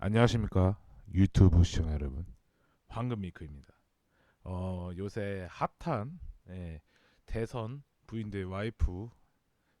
안녕하십니까? 유튜브 시청자 여러분. 황금미크입니다. 어 요새 핫한 예, 대선 부인들 와이프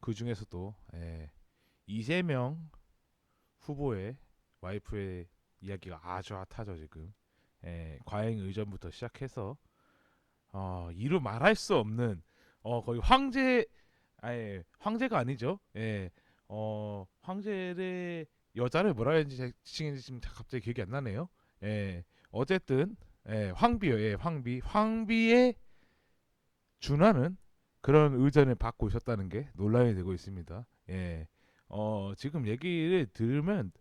그 중에서도 예, 이재명 후보의 와이프의 이야기가 아주 핫하죠 지금. 예, 과잉 의전부터 시작해서 어, 이루 말할 수 없는 어, 거의 황제 아예 황제가 아니죠. 예, 어, 황제의 여자를 뭐라 했는지 지금 갑자기 기억이 안 나네요. 예. 어쨌든 예, 황비요. 예, 황비. 황비에 준하는 그런 의전을 받고 있었다는 게 논란이 되고 있습니다. 예. 어, 지금 얘기를 들으면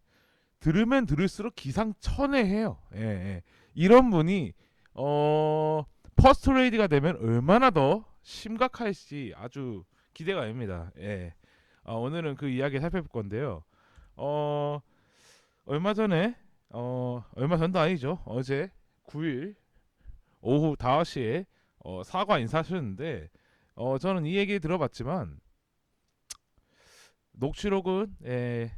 들으면 들을수록 기상천외해요. 예, 예. 이런 분이 어 퍼스트 레이디가 되면 얼마나 더 심각할지 아주 기대가 됩니다. 예. 어, 오늘은 그 이야기 살펴볼 건데요. 어 얼마 전에 어 얼마 전도 아니죠. 어제 9일 오후 5시에 어, 사과 인사하셨는데 어 저는 이 얘기 들어봤지만 녹취록은 예,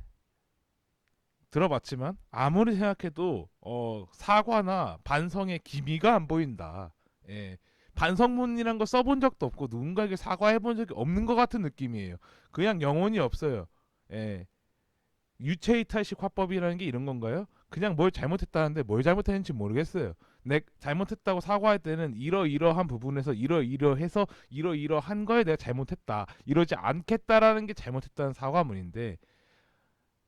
들어봤지만 아무리 생각해도 어 사과나 반성의 기미가 안 보인다. 예 반성문이란 거 써본 적도 없고 누군가에게 사과해본 적이 없는 것 같은 느낌이에요. 그냥 영혼이 없어요. 예 유체 이탈식 화법이라는 게 이런 건가요? 그냥 뭘 잘못했다는데 뭘 잘못했는지 모르겠어요. 내 잘못했다고 사과할 때는 이러이러한 부분에서 이러이러해서 이러이러한 거에 내가 잘못했다. 이러지 않겠다라는 게 잘못했다는 사과문인데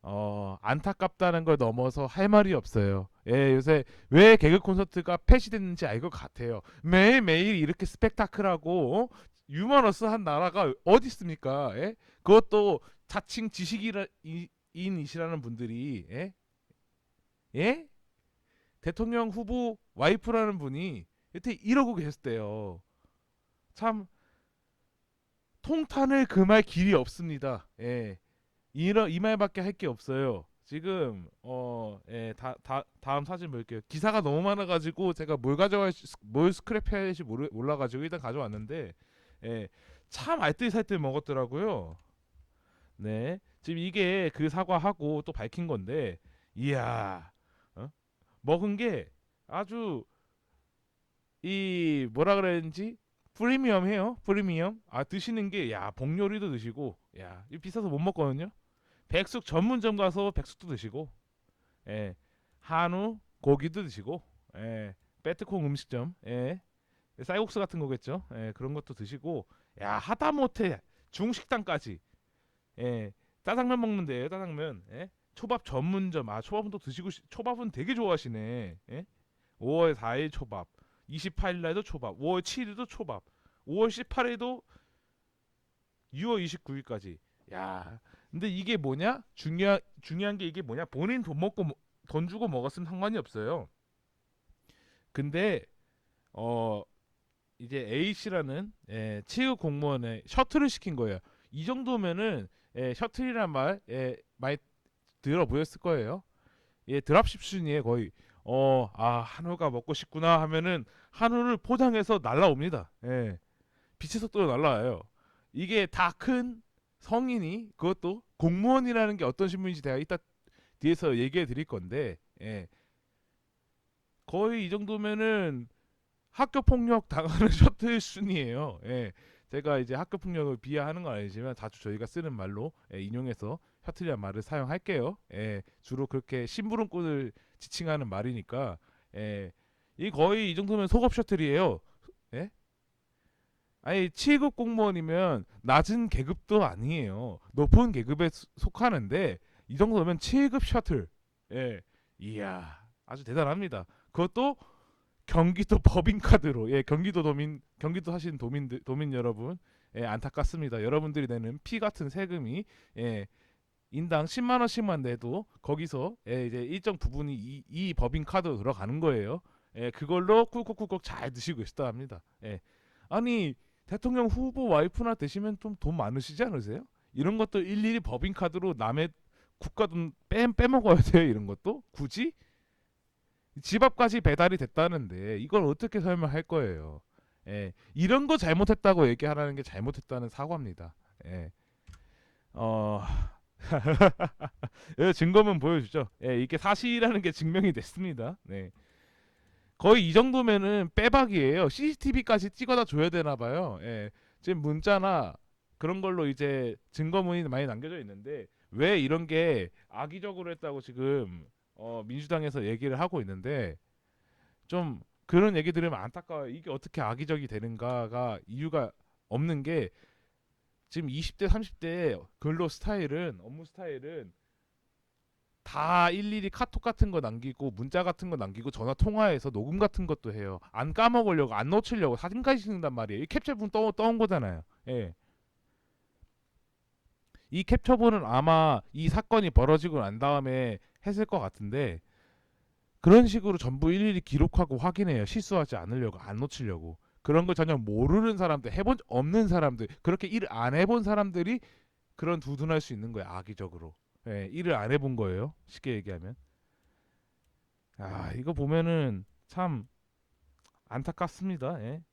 어 안타깝다는 걸 넘어서 할 말이 없어요. 예, 요새 왜 개그 콘서트가 폐시됐는지 알 것 같아요. 매일매일 이렇게 스펙타클하고 어? 유머러스한 나라가 어디 있습니까? 예? 그것도 자칭 지식이라 이, 인이시라는 분들이 예? 예? 대통령 후보 와이프라는 분이 여태 이러고 계셨대요. 참 통탄을 금할 길이 없습니다. 예. 이러 이 말밖에 할 게 없어요. 지금 어, 예, 다, 다 다음 사진 볼게요. 기사가 너무 많아 가지고 제가 뭘 가져갈 뭘 스크랩해야 할지 모르, 몰라 가지고 일단 가져왔는데 예. 참 알뜰살뜰 먹었더라고요. 네. 지금 이게 그 사과하고 또 밝힌 건데, 이야, 어? 먹은 게 아주 이 뭐라 그랬는지 프리미엄해요. 프리미엄. 아 드시는 게 야 복요리도 드시고, 야 이 비싸서 못 먹거든요. 백숙 전문점 가서 백숙도 드시고, 예, 한우 고기도 드시고, 예, 베트콩 음식점, 예, 쌀국수 같은 거겠죠. 예, 그런 것도 드시고, 야 하다못해 중식당까지, 예. 짜장면 먹는데요 짜장면 예? 초밥 전문점. 아 초밥은 또 드시고 시, 초밥은 되게 좋아하시네 예? 5월 4일 초밥 28일 날도 초밥 5월 7일도 초밥 5월 18일도 6월 29일까지. 야 근데 이게 뭐냐? 중요한 중요한 게 이게 뭐냐? 본인 돈 먹고 돈 주고 먹었으면 상관이 없어요. 근데 어 이제 A 씨라는 예, 체육 공무원의 셔틀을 시킨 거예요 이 정도면은 예, 셔틀이란 말 예, 많이 들어 보였을 거예요. 예, 드랍십 순위에 거의 어, 아, 한우가 먹고 싶구나 하면은 한우를 포장해서 날라옵니다. 예. 빛의 속도로 날라와요. 이게 다 큰 성인이 그것도 공무원이라는 게 어떤 신분인지 제가 이따 뒤에서 얘기해 드릴 건데 예. 거의 이 정도면은 학교 폭력 당하는 셔틀 순이에요. 예. 제가 이제 학교 폭력을 비하하는 건 아니지만 자주 저희가 쓰는 말로 예, 인용해서 셔틀이란 말을 사용할게요. 예, 주로 그렇게 심부름꾼을 지칭하는 말이니까 예, 이 거의 이 정도면 소급 셔틀이에요. 예? 아니 7급 공무원이면 낮은 계급도 아니에요. 높은 계급에 수- 속하는데 이 정도면 7급 셔틀. 예, 이야 아주 대단합니다. 그것도 경기도 법인카드로 예 경기도 도민 경기도 사시는 도민들 도민 여러분 예 안타깝습니다. 여러분들이 내는 피 같은 세금이 예 인당 10만 원씩만 내도 거기서 예 이제 일정 부분이 이, 이 법인카드로 들어가는 거예요. 예 그걸로 꿀꺽꿀꺽 잘 드시고 있다 합니다. 예. 아니 대통령 후보 와이프나 되시면 좀 돈 많으시지 않으세요? 이런 것도 일일이 법인카드로 남의 국가 돈 빼, 빼먹어야 돼요 이런 것도? 굳이 집 앞까지 배달이 됐다는데 이걸 어떻게 설명할 거예요? 예, 이런 거 잘못했다고 얘기하라는 게 잘못했다는 사과입니다. 예, 어, 예, 증거문 보여주죠. 예, 이게 사실이라는 게 증명이 됐습니다. 네. 거의 이 정도면은 빼박이에요. CCTV까지 찍어다 줘야 되나 봐요. 예. 지금 문자나 그런 걸로 이제 증거문이 많이 남겨져 있는데 왜 이런 게 악의적으로 했다고 지금 어, 민주당에서 얘기를 하고 있는데 좀 그런 얘기 들으면 안타까워요. 이게 어떻게 악의적이 되는가가 이유가 없는 게 지금 20대 30대 근로 스타일은 업무 스타일은 다 일일이 카톡 같은 거 남기고 문자 같은 거 남기고 전화 통화해서 녹음 같은 것도 해요. 안 까먹으려고 안 놓치려고 사진까지 찍는단 말이에요. 이 캡처본 떠 떠온 거잖아요. 예. 이 캡처본은 아마 이 사건이 벌어지고 난 다음에 했을 것 같은데 그런 식으로 전부 일일이 기록하고 확인해요. 실수하지 않으려고 안 놓치려고. 그런 걸 전혀 모르는 사람들, 해본 적 없는 사람들, 그렇게 일을 안 해본 사람들이 그런 두둔할 수 있는 거예요. 악의적으로. 예, 일을 안 해본 거예요. 쉽게 얘기하면. 아, 이거 보면은 참 안타깝습니다. 예.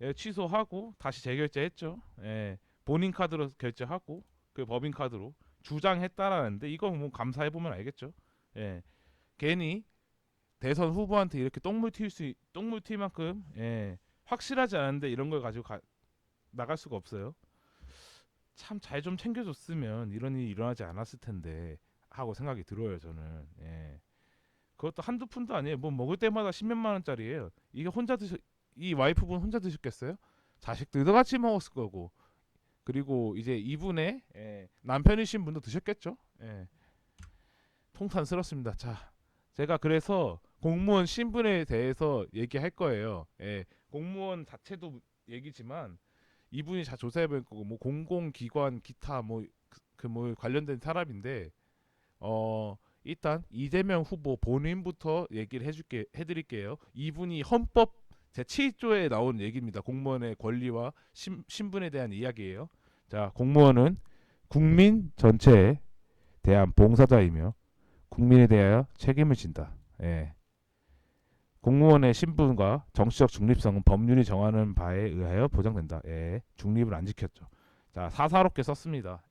예, 취소하고 다시 재결제했죠. 예, 본인 카드로 결제하고 그 법인 카드로 주장했다라는데 이거 뭐 감사해 보면 알겠죠. 예, 괜히 대선 후보한테 이렇게 똥물 튈 수, 똥물 튈 만큼 예, 확실하지 않은데 이런 걸 가지고 가, 나갈 수가 없어요. 참 잘 좀 챙겨줬으면 이런 일이 일어나지 않았을 텐데 하고 생각이 들어요 저는. 예. 그것도 한두 푼도 아니에요. 뭐 먹을 때마다 십몇만 원짜리예요. 이게 혼자 드셔 이 와이프분 혼자 드셨겠어요? 자식들도 같이 먹었을 거고 그리고 이제 이분의 예, 남편이신 분도 드셨겠죠? 예. 통탄스럽습니다. 자, 제가 그래서 공무원 신분에 대해서 얘기할 거예요. 예, 공무원 자체도 얘기지만 이분이 자 조사해 볼 거고 뭐 공공기관 기타 뭐 그뭐 관련된 사람인데 어 일단 이재명 후보 본인부터 얘기를 해줄게 해드릴게요. 이분이 헌법 제 7조에 나온 얘기입니다. 공무원의 권리와 신, 신분에 대한 이야기예요. 자, 공무원은 국민 전체에 대한 봉사자이며 국민에 대하여 책임을 진다. 예. 공무원의 신분과 정치적 중립성은 법률이 정하는 바에 의하여 보장된다. 예. 중립을 안 지켰죠. 자, 사사롭게 썼습니다.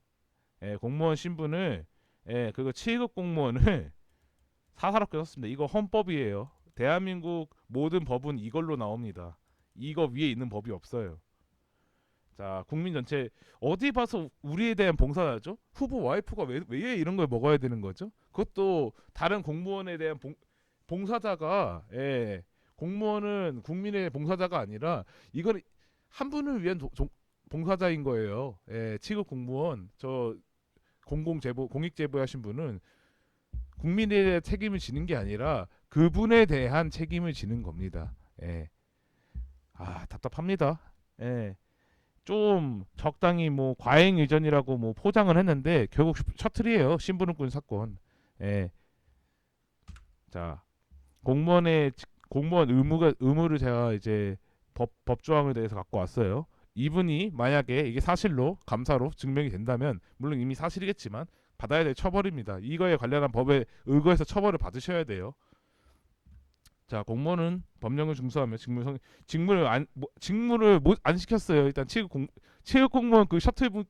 예, 공무원 신분을 예, 그거 7급 공무원을 사사롭게 썼습니다. 이거 헌법이에요. 대한민국 모든 법은 이걸로 나옵니다. 이거 위에 있는 법이 없어요. 자, 국민 전체 어디 봐서 우리에 대한 봉사자죠? 후보 와이프가 왜, 왜 이런 걸 먹어야 되는 거죠? 그것도 다른 공무원에 대한 봉, 봉사자가 예, 공무원은 국민의 봉사자가 아니라 이건 한 분을 위한 도- 종- 봉사자인 거예요. 예, 7급 공무원 저 공공 제보 공익 제보하신 분은 국민에 대한 책임을 지는 게 아니라 그분에 대한 책임을 지는 겁니다. 예. 아 답답합니다. 예. 좀 적당히 뭐 과잉 의전이라고 뭐 포장을 했는데 결국 셔틀이에요. 신분은군 사건. 예. 자 공무원의 직- 공무원 의무가 의무를 제가 이제 법 법조항에 대해서 갖고 왔어요. 이분이 만약에 이게 사실로 감사로 증명이 된다면 물론 이미 사실이겠지만 받아야 될 처벌입니다. 이거에 관련한 법에 의거해서 처벌을 받으셔야 돼요. 자 공무원은 법령을 준수하며 직무 성 직무를 안 뭐, 직무를 못 안 시켰어요. 일단 체육 공 체육 공무원 그 셔틀 분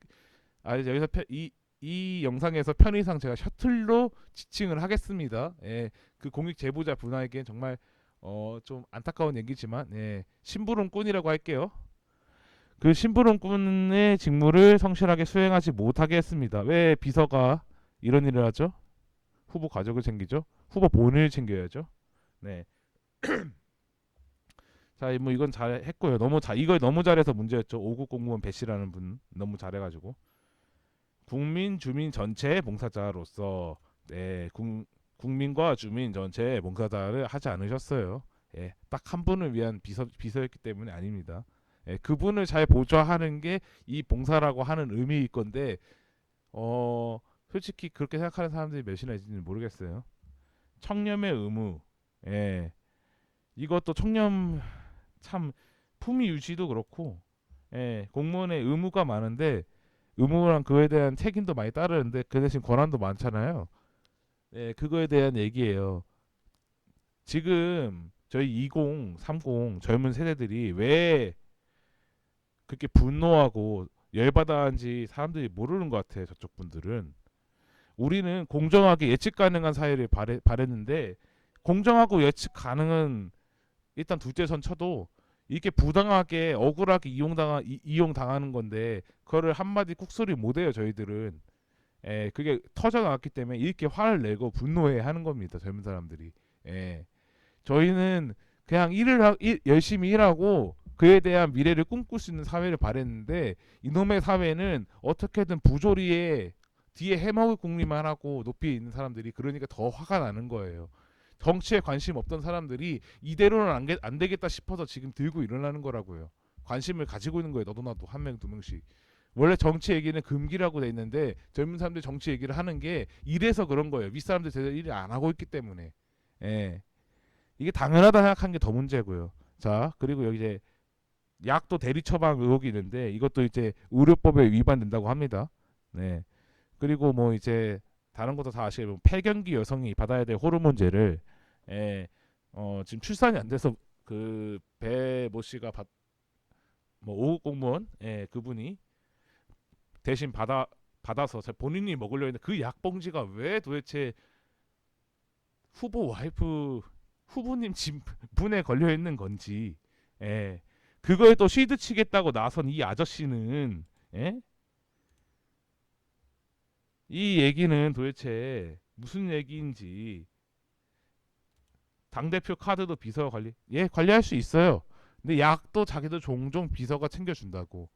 아, 여기서 이이 이 영상에서 편의상 제가 셔틀로 지칭을 하겠습니다. 예, 그 공익 제보자 분에게 정말 어 좀 안타까운 얘기지만 예, 심부름꾼이라고 할게요. 그 심부름꾼의 직무를 성실하게 수행하지 못하게 했습니다. 왜 비서가 이런 일을 하죠? 후보 가족을 챙기죠. 후보 본인을 챙겨야죠. 네. 자, 뭐 이건 잘 했고요. 너무 잘 이걸 너무 잘해서 문제였죠. 5급 공무원 배 씨라는 분 너무 잘해가지고 국민 주민 전체의 봉사자로서 네, 국, 국민과 주민 전체의 봉사자를 하지 않으셨어요. 예, 딱 한 분을 위한 비서 비서였기 때문에 아닙니다. 예, 그분을 잘 보좌하는 게 이 봉사라고 하는 의미일 건데 어 솔직히 그렇게 생각하는 사람들이 몇이나 있는지 모르겠어요. 청렴의 의무, 예, 이것도 청렴 참 품위 유지도 그렇고, 예, 공무원의 의무가 많은데 의무랑 그거에 대한 책임도 많이 따르는데 그 대신 권한도 많잖아요. 예, 그거에 대한 얘기예요. 지금 저희 20, 30 젊은 세대들이 왜 그렇게 분노하고 열받아하는지 사람들이 모르는 것 같아요. 저쪽 분들은 우리는 공정하게 예측 가능한 사회를 바래, 바랬는데 공정하고 예측 가능은 일단 둘째 선 쳐도 이게 부당하게 억울하게 이용당하 이, 이용당하는 건데 그거를 한마디 꾹소리 못해요 저희들은. 예 그게 터져 나왔기 때문에 이렇게 화를 내고 분노해 하는 겁니다 젊은 사람들이. 예. 저희는 그냥 일을 하, 일, 열심히 일하고 그에 대한 미래를 꿈꿀 수 있는 사회를 바랬는데 이놈의 사회는 어떻게든 부조리에 뒤에 해먹을 궁리만 하고 높이 있는 사람들이 그러니까 더 화가 나는 거예요. 정치에 관심 없던 사람들이 이대로는 안, 게- 안 되겠다 싶어서 지금 들고 일어나는 거라고요. 관심을 가지고 있는 거예요. 너도 나도 한 명 두 명씩. 원래 정치 얘기는 금기라고 돼 있는데 젊은 사람들이 정치 얘기를 하는 게 이래서 그런 거예요. 윗사람들 제대로 일을 안 하고 있기 때문에. 예. 이게 당연하다 생각한 게 더 문제고요. 자, 그리고 여기 이제 약도 대리 처방 의혹이 있는데 이것도 이제 의료법에 위반된다고 합니다. 네. 그리고 뭐 이제 다른 것도 다 아시겠지만 폐경기 여성이 받아야 될 호르몬제를 예, 어, 지금 출산이 안 돼서 그 배모 씨가 받, 뭐 5급 공무원 예, 그분이 대신 받아 받아서 자- 본인이 먹으려 했는데 그 약봉지가 왜 도대체 후보 와이프 후보님 집 분에 걸려 있는 건지 예. 그걸 또 시드 치겠다고 나선 이 아저씨는 예? 이 얘기는 도대체 무슨 얘기인지 당 대표 카드도 비서가 관리 예 관리할 수 있어요. 근데 약도 자기도 종종 비서가 챙겨준다고.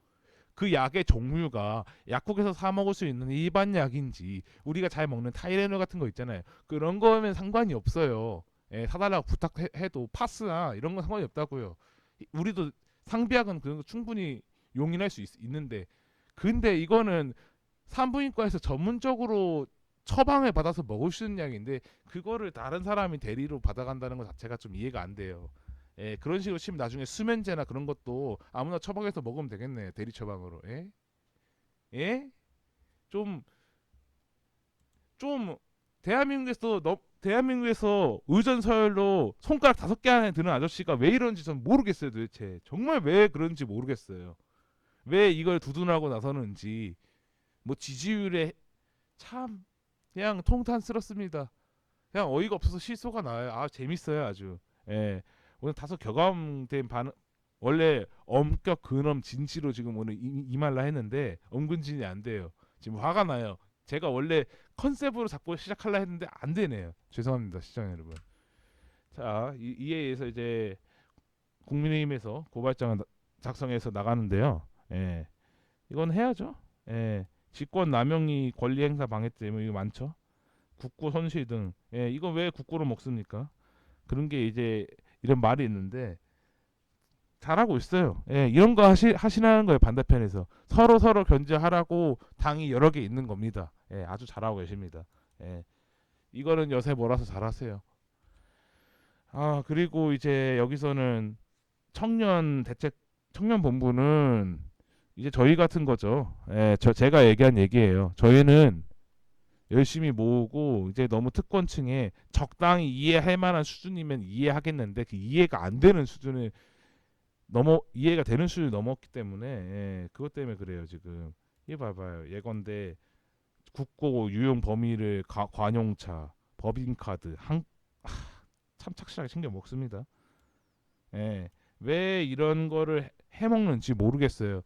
그 약의 종류가 약국에서 사 먹을 수 있는 일반 약인지 우리가 잘 먹는 타이레놀 같은 거 있잖아요. 그런 거면 상관이 없어요. 예, 사달라고 부탁해도 파스나 이런 건 상관이 없다고요. 이- 우리도 상비약은 그런 거 충분히 용인할 수 있, 있는데 근데 이거는 산부인과에서 전문적으로 처방을 받아서 먹을 수 있는 약인데 그거를 다른 사람이 대리로 받아간다는 것 자체가 좀 이해가 안 돼요. 예, 그런 식으로 치면 나중에 수면제나 그런 것도 아무나 처방해서 먹으면 되겠네 대리 처방으로. 예? 예? 좀 좀 대한민국에서 너, 대한민국에서 의전 서열로 손가락 다섯 개 안에 드는 아저씨가 왜 이런지 전 모르겠어요 도대체 정말 왜 그런지 모르겠어요 왜 이걸 두둔하고 나서는지 뭐 지지율에 참 그냥 통탄스럽습니다 그냥 어이가 없어서 실소가 나요 아 재밌어요 아주 예 오늘 다소 격함된 반 원래 엄격 근엄 진지로 지금 오늘 이- 임할라 했는데 엄근진이 안 돼요 지금 화가 나요 제가 원래 컨셉으로 잡고 시작할라 했는데 안 되네요. 죄송합니다, 시청자 여러분. 자, 이, 이에 의해서 이제 국민의힘에서 고발장을 나- 작성해서 나가는데요. 예. 이건 해야죠. 예. 직권 남용이 권리 행사 방해 때문에 이거 많죠. 국고 손실 등. 예, 이거 왜 국고로 먹습니까? 그런 게 이제 이런 말이 있는데 잘하고 있어요. 예, 이런 거 하시 하시라는 거예요 반대편에서 서로 서로 견제하라고 당이 여러 개 있는 겁니다. 예, 아주 잘하고 계십니다. 예, 이거는 여세 몰아서 잘하세요. 아 그리고 이제 여기서는 청년 대책 청년 본부는 이제 저희 같은 거죠. 예, 저 제가 얘기한 얘기예요. 저희는 열심히 모으고 이제 너무 특권층에 적당히 이해할 만한 수준이면 이해하겠는데 그 이해가 안 되는 수준을 넘어 이해가 되는 수준을 넘었기 때문에 예, 그것 때문에 그래요 지금 이게 봐봐요 예컨대 국고 유용 범위를 가, 관용차 법인카드 한, 하, 참 착실하게 챙겨 먹습니다 예, 왜 이런 거를 해먹는지 모르겠어요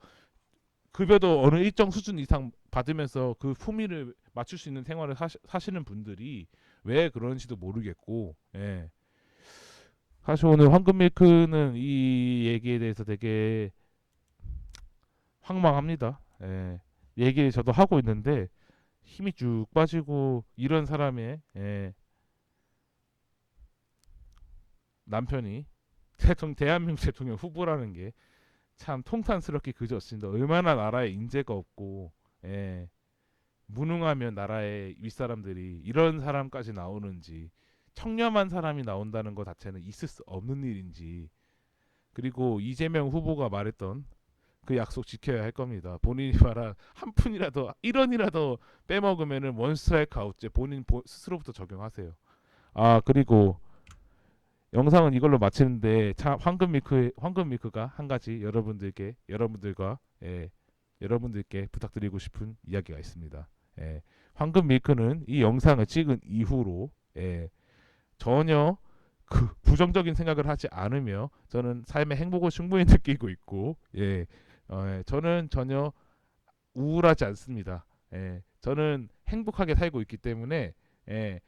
급여도 어느 일정 수준 이상 받으면서 그 품위를 맞출 수 있는 생활을 사시, 사시 는 분들이 왜 그런지도 모르겠고 예. 사실 오늘 황금밀크는 이 얘기에 대해서 되게 황망합니다. 예. 얘기를 저도 하고 있는데 힘이 쭉 빠지고 이런 사람의 예. 남편이 대통령 대한민국 대통령 후보라는 게 참 통탄스럽게 그졌습니다. 얼마나 나라에 인재가 없고 예. 무능하면 나라의 윗사람들이 이런 사람까지 나오는지 청렴한 사람이 나온다는 것 자체는 있을 수 없는 일인지 그리고 이재명 후보가 말했던 그 약속 지켜야 할 겁니다. 본인이 말한 한 푼이라도 1원이라도 빼먹으면은 원스트라이크 아웃제 본인 보- 스스로부터 적용하세요. 아 그리고 영상은 이걸로 마치는데 참 황금 밀크 황금 밀크가 한 가지 여러분들께 여러분들과 예, 여러분들께 부탁드리고 싶은 이야기가 있습니다. 예, 황금 밀크는 이 영상을 찍은 이후로 예, 전혀 그 부정적인 생각을 하지 않으며 저는 삶의 행복을 충분히 느끼고 있고 예, 어, 예, 저는 전혀 우울하지 않습니다. 예, 저는 행복하게 살고 있기 때문에 예,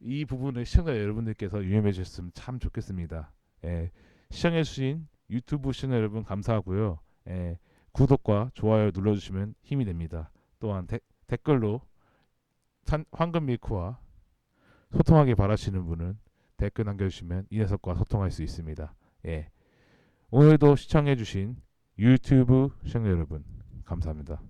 이 부분을 시청자 여러분들께서 유념해 주셨으면 참 좋겠습니다. 예, 시청해 주신 유튜브 시청자 여러분 감사하고요. 예, 구독과 좋아요 눌러주시면 힘이 됩니다. 또한 데- 댓글로 산- 황금 밀크와 소통하기 바라시는 분은 댓글 남겨주시면 이 녀석과 소통할 수 있습니다. 예, 오늘도 시청해주신 유튜브 시청자 여러분 감사합니다.